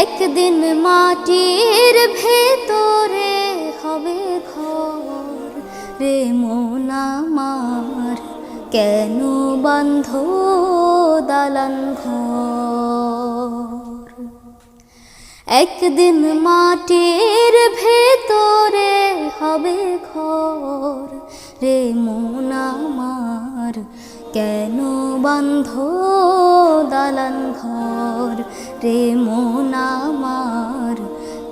একদিন মাটির ভেতরে হবে ঘর রে মন আমার। কেন বন্ধ দালান ঘর? একদিন মাটির ভেতরে হবে ঘর রে মন আমার। কেন বন্ধ দালান ঘর রে মন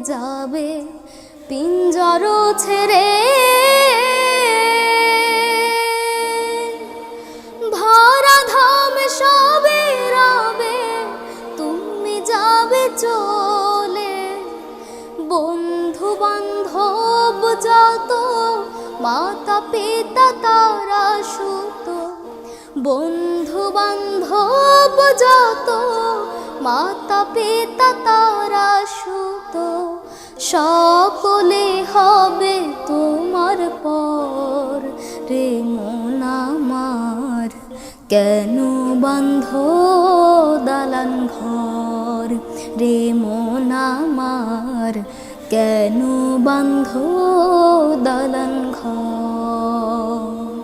যাবে। পিঞ্জর ছেড়ে ধরা ধাম সবে রবে, তুমি যাবে চলে। বন্ধু বান্ধব যত মাতা পিতা তারা সুত। বন্ধু বান্ধব যত মাতা পিতা তারা সুত। সকলে হবে তোমার পর। রে আমার, কেন বন্ধ দালান ঘর? রে আমার, কেন বন্ধ দালান ঘর?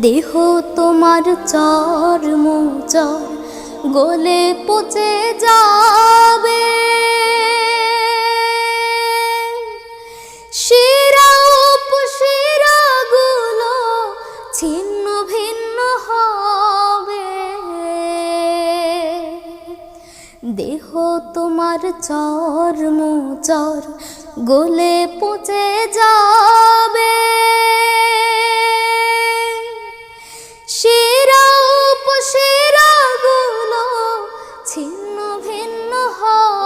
দেহ তোমার চর চর গলে পচে যাবে ছিন্ন ভিন্ন হবে। দেহ তোমার চর চর গলে পচে যাবে। শিরা উপশিরা গুলো ছিন্ন ভিন্ন হবে।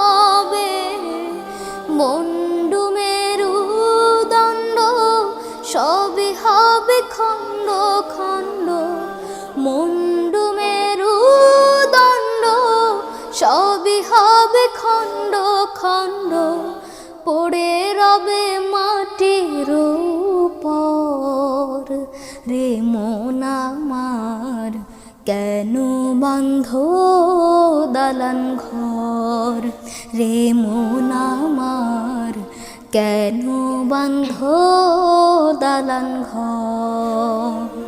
সবই হবে খণ্ড খণ্ড, মন্ডু মেরু দণ্ড সবই হবে খণ্ড খণ্ড, পড়ে রবে মাটির উপর। রে মন কেন বন্ধ দালান ঘর? রে মন কেন বন্ধ দালান ঘর?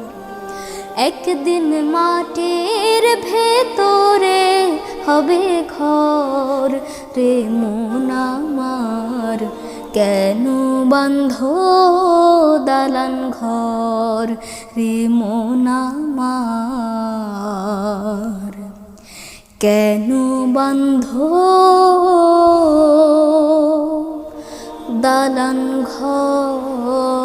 একদিন মাটির ভেতরে হবে ঘর। রে মন কেন বন্ধ দালান ঘর? রে মন কেন বন্ধ দালান ঘর।